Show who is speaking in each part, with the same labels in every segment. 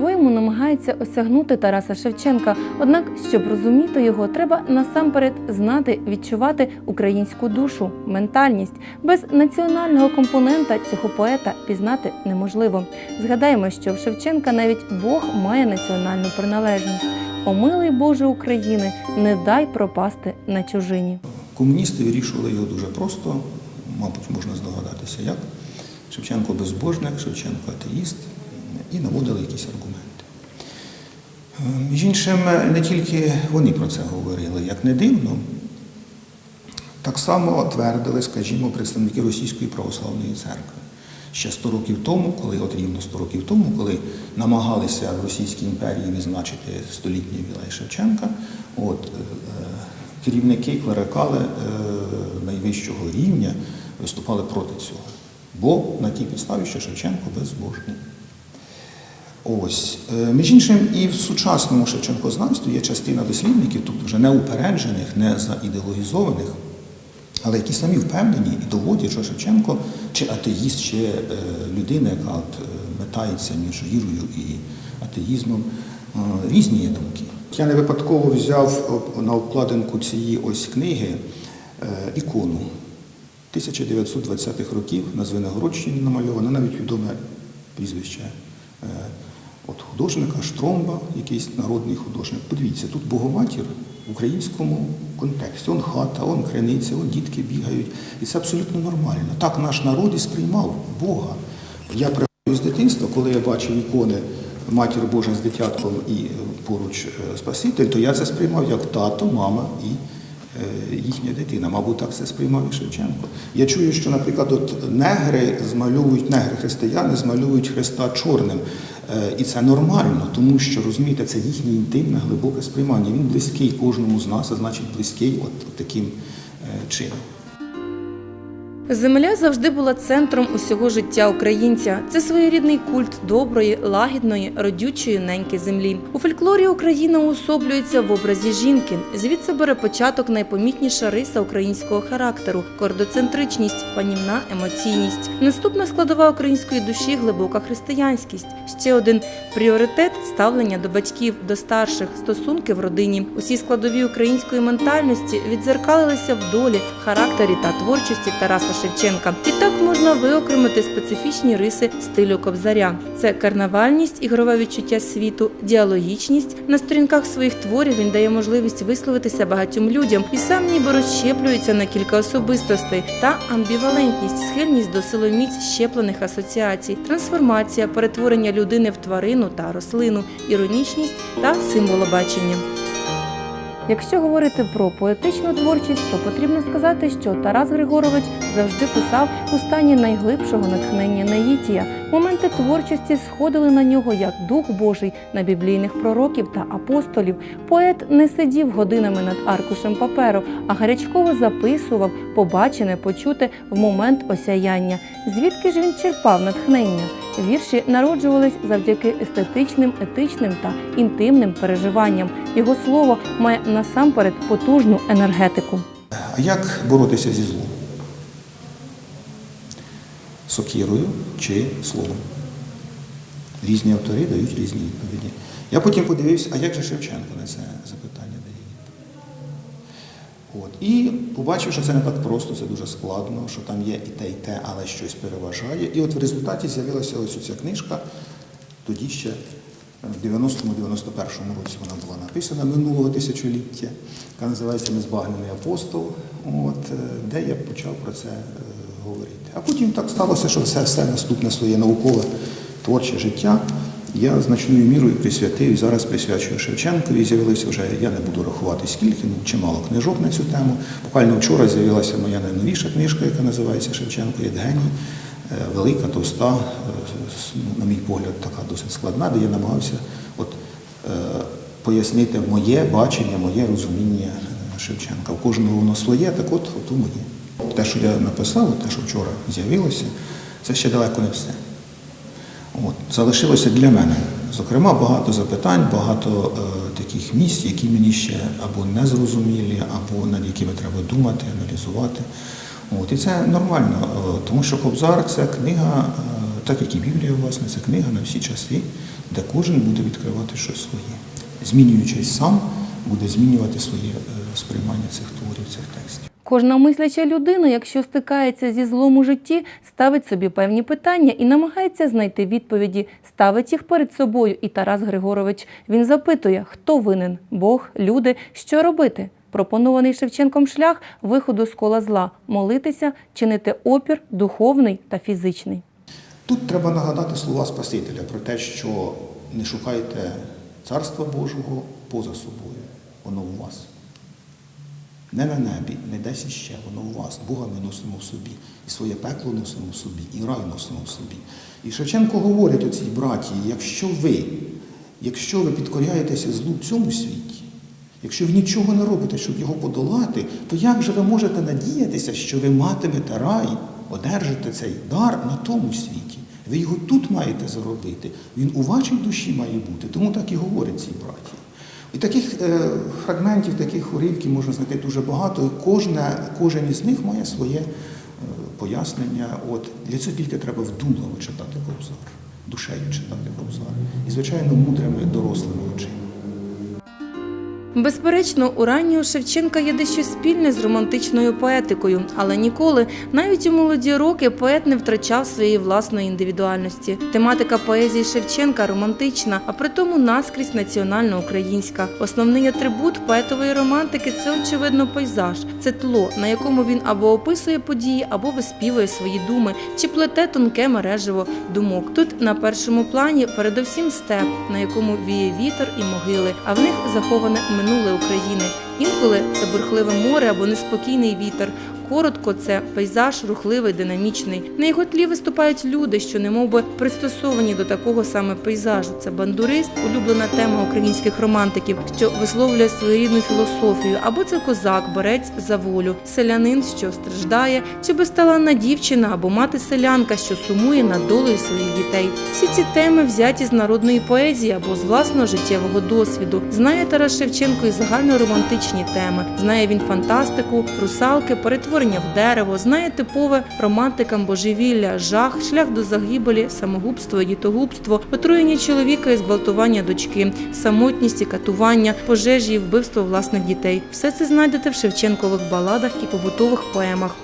Speaker 1: по-своєму намагається осягнути Тараса Шевченка. Однак, щоб розуміти його, треба насамперед знати, відчувати українську душу, ментальність. Без національного компонента цього поета пізнати неможливо. Згадаємо, що в Шевченка навіть Бог має національну приналежність. О милий Боже України, не дай пропасти на чужині.
Speaker 2: Комуністи вирішували його дуже просто, мабуть, можна здогадатися, як. Шевченко безбожник, Шевченко атеїст, і наводили якісь аргументи. Е, Між іншим, не тільки вони про це говорили, як не дивно, так само твердили, скажімо, представники Російської православної церкви. Ще 100 років тому, коли от рівно 100 років тому, коли намагалися в Російській імперії відзначити столітній ювілей Шевченка, от, е, керівники клерикали е, найвищого рівня виступали проти цього. Бо на тій підставі, що Шевченко безбожний. Ось. Е, Між іншим, і в сучасному Шевченкознавстві є частина дослідників, тобто вже не упереджених, не заідеологізованих, але які самі впевнені і доводять, що Шевченко чи атеїст, чи е, людина, яка от, е, метається між вірою і атеїзмом, різні є думки. Я не випадково взяв на обкладинку цієї ось книги ікону 1920-х років на Звенигородщині намальована, навіть відоме прізвище от художника Штромба, якийсь народний художник. Подивіться, тут Боговатір в українському контексті. Он хата, он криниця, он дітки бігають. І це абсолютно нормально. Так наш народ і сприймав Бога. Я пригадую з дитинства, коли я бачив ікони Матір Божа з дитятком і поруч е, Спаситель, то я це сприймав як тато, мама і е, їхня дитина. Мабуть, так це сприймав і Шевченко. Я чую, що, наприклад, от негри змальовують, негри християни змальовують Христа чорним. Е, І це нормально, тому що розумієте, це їхнє інтимне, глибоке сприймання. Він близький кожному з нас, а значить близький от, от таким е, чином.
Speaker 1: Земля завжди була центром усього життя українця. Це своєрідний культ доброї, лагідної, родючої неньки землі. У фольклорі Україна уособлюється в образі жінки. Звідси бере початок найпомітніша риса українського характеру кордоцентричність, панівна емоційність. Наступна складова української душі глибока християнськість. Ще один пріоритет ставлення до батьків, до старших, стосунки в родині. Усі складові української ментальності відзеркалилися в долі, характері та творчості Тараса Шевченка. І так можна виокремити специфічні риси стилю кобзаря: це карнавальність, ігрове відчуття світу, діалогічність. На сторінках своїх творів він дає можливість висловитися багатьом людям і сам ніби розщеплюється на кілька особистостей та амбівалентність, схильність до силоміць щеплених асоціацій, трансформація, перетворення людини в тварину та рослину, іронічність та символобачення. Якщо говорити про поетичну творчість, то потрібно сказати, що Тарас Григорович завжди писав у стані найглибшого натхнення наїтія. Моменти творчості сходили на нього як дух Божий на біблійних пророків та апостолів. Поет не сидів годинами над аркушем паперу, а гарячково записував побачене, почуте в момент осяяння. Звідки ж він черпав натхнення? Вірші народжувались завдяки естетичним, етичним та інтимним переживанням. Його слово має насамперед потужну енергетику.
Speaker 2: А як боротися зі злом? Сокірою чи словом? Різні автори дають різні відповіді. Я потім подивився, а як же Шевченко на це запитання дає? От. І побачив, що це не так просто, це дуже складно, що там є і те, і те, але щось переважає. І от в результаті з'явилася ось ця книжка, тоді ще в 90-91 році вона була написана минулого тисячоліття, яка називається Незбагнений апостол, от, е, де я почав про це е, говорити. А потім так сталося, що все, все наступне своє наукове творче життя я значною мірою присвятив і зараз присвячую Шевченкові. З'явилося вже, я не буду рахувати скільки, ну чимало книжок на цю тему. Буквально вчора з'явилася моя найновіша книжка, яка називається Шевченко Євгеній. Е, Велика, товста, е, ну, на мій погляд, така досить складна, де я намагався от, е, пояснити моє бачення, моє розуміння е, Шевченка. У кожного воно своє, так от, от у моє. Те, що я написав, те, що вчора з'явилося, це ще далеко не все. От, залишилося для мене. Зокрема, багато запитань, багато е, таких місць, які мені ще або не зрозумілі, або над якими треба думати, аналізувати. От, і це нормально, е, тому що Кобзар це книга, е, так як і Біблія, власне, це книга на всі часи, де кожен буде відкривати щось своє. Змінюючись сам, буде змінювати своє е, сприймання цих творів, цих текстів.
Speaker 1: Кожна мисляча людина, якщо стикається зі злом у житті, ставить собі певні питання і намагається знайти відповіді, ставить їх перед собою. І Тарас Григорович він запитує, хто винен Бог, люди, що робити. Пропонований Шевченком шлях виходу з кола зла молитися, чинити опір духовний та фізичний.
Speaker 2: Тут треба нагадати слова Спасителя про те, що не шукайте Царства Божого поза собою, воно у вас. Не на небі, не десь іще, воно у вас. Бога ми носимо в собі. І своє пекло носимо в собі, і рай носимо в собі. І Шевченко говорить оцій братії, якщо ви, якщо ви підкоряєтеся злу в цьому світі, якщо ви нічого не робите, щоб його подолати, то як же ви можете надіятися, що ви матимете рай, одержите цей дар на тому світі? Ви його тут маєте заробити. Він у вашій душі має бути. Тому так і говорять ці браті. І таких е, фрагментів, таких уривків можна знайти дуже багато. І кожне, кожен із них має своє е, пояснення. От для цього тільки треба вдумливо читати Кобзар, душею читати Кобзар. І, звичайно, мудрими дорослими очима.
Speaker 1: Безперечно, у раннього Шевченка є дещо спільне з романтичною поетикою, але ніколи, навіть у молоді роки, поет не втрачав своєї власної індивідуальності. Тематика поезії Шевченка романтична, а при тому наскрізь національно-українська. Основний атрибут поетової романтики це очевидно пейзаж, це тло, на якому він або описує події, або виспівує свої думи, чи плете тонке мережево думок. Тут на першому плані передовсім степ, на якому віє вітер і могили, а в них заховане минуле України. Інколи це бурхливе море або неспокійний вітер. Коротко, це пейзаж рухливий, динамічний. На його тлі виступають люди, що немовби пристосовані до такого саме пейзажу. Це бандурист, улюблена тема українських романтиків, що висловлює своєрідну філософію, або це козак, борець за волю, селянин, що страждає, чи безталанна дівчина, або мати селянка, що сумує над долею своїх дітей. Всі ці теми взяті з народної поезії або з власного життєвого досвіду. Знає Тарас Шевченко і загальноромантичні теми. Знає він фантастику, русалки, перетворення в дерево, знає типове романтикам божевілля, жах, шлях до загибелі, самогубство дітогубство, отруєння чоловіка і зґвалтування дочки, самотність і катування, пожежі вбивство власних дітей. Все це знайдете в Шевченкових баладах і побутових поемах.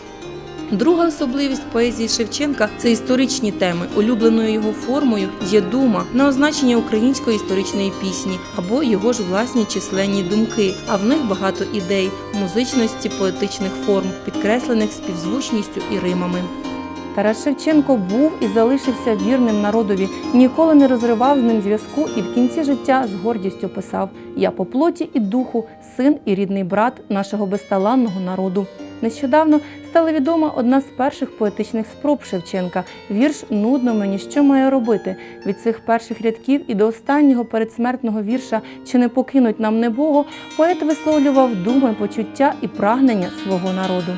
Speaker 1: Друга особливість поезії Шевченка це історичні теми. Улюбленою його формою є дума на означення української історичної пісні або його ж власні численні думки. А в них багато ідей, музичності, поетичних форм, підкреслених співзвучністю і римами. Тарас Шевченко був і залишився вірним народові, ніколи не розривав з ним зв'язку і в кінці життя з гордістю писав: Я по плоті і духу, син і рідний брат нашого безталанного народу. Нещодавно стала відома одна з перших поетичних спроб Шевченка. Вірш нудно мені, що маю робити. Від цих перших рядків і до останнього передсмертного вірша Чи не покинуть нам небого, поет висловлював думи, почуття і прагнення свого народу.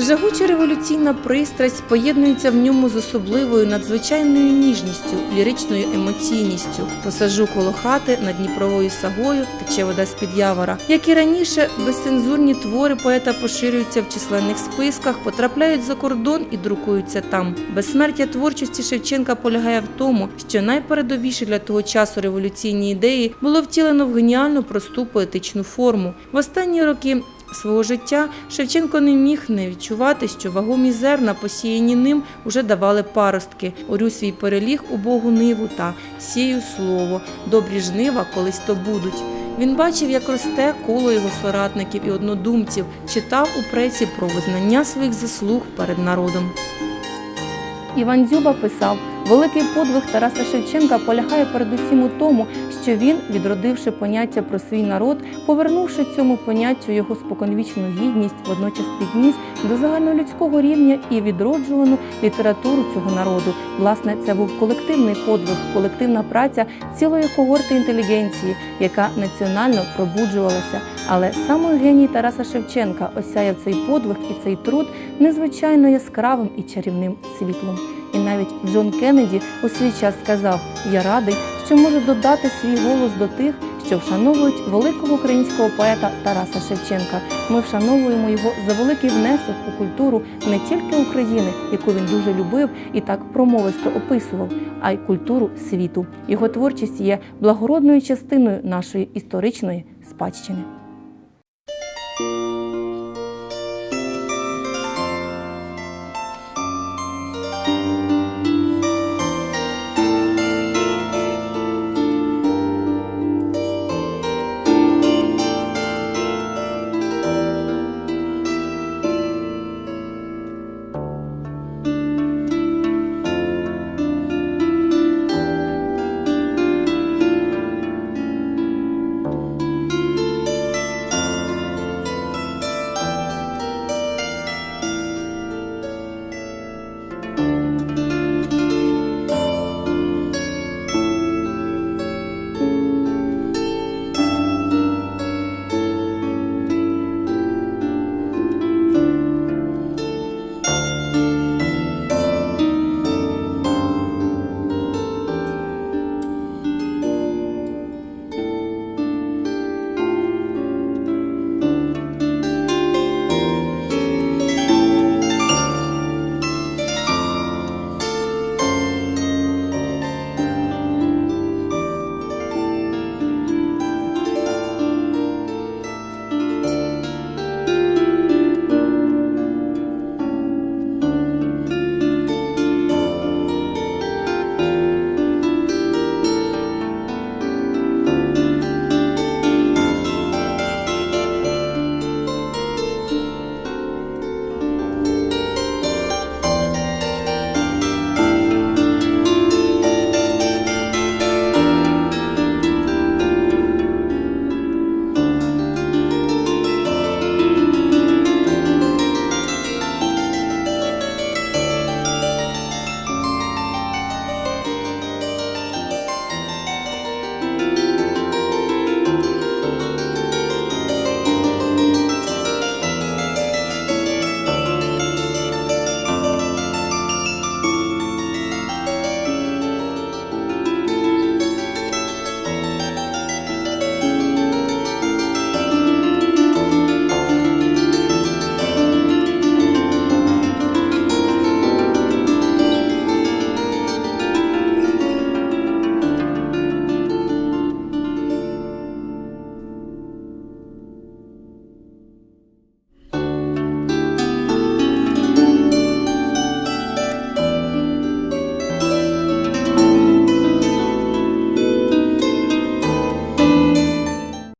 Speaker 1: Жагуча революційна пристрасть поєднується в ньому з особливою надзвичайною ніжністю, ліричною емоційністю. Посажу коло хати над Дніпровою сагою тече вода з-під явора. Як і раніше, безцензурні твори поета поширюються в численних списках, потрапляють за кордон і друкуються там. Безсмертя творчості Шевченка полягає в тому, що найпередовіше для того часу революційні ідеї було втілено в геніальну просту поетичну форму. В останні роки свого життя Шевченко не міг не відчувати, що вагомі зерна, посіяні ним, уже давали паростки. Орю свій переліг у Богу ниву та сію слово. Добрі жнива колись то будуть. Він бачив, як росте коло його соратників і однодумців, читав у преці про визнання своїх заслуг перед народом. Іван Дзюба писав: великий подвиг Тараса Шевченка полягає передусім у тому, що він, відродивши поняття про свій народ, повернувши цьому поняттю його споконвічну гідність, водночас підніс до загальнолюдського рівня і відроджувану літературу цього народу. Власне, це був колективний подвиг, колективна праця цілої когорти інтелігенції, яка національно пробуджувалася. Але саме геній Тараса Шевченка осяяв цей подвиг і цей труд незвичайно яскравим і чарівним світлом. І навіть Джон Кеннеді у свій час сказав: Я радий, що можу додати свій голос до тих, що вшановують великого українського поета Тараса Шевченка. Ми вшановуємо його за великий внесок у культуру не тільки України, яку він дуже любив і так промовисто описував, а й культуру світу. Його творчість є благородною частиною нашої історичної спадщини.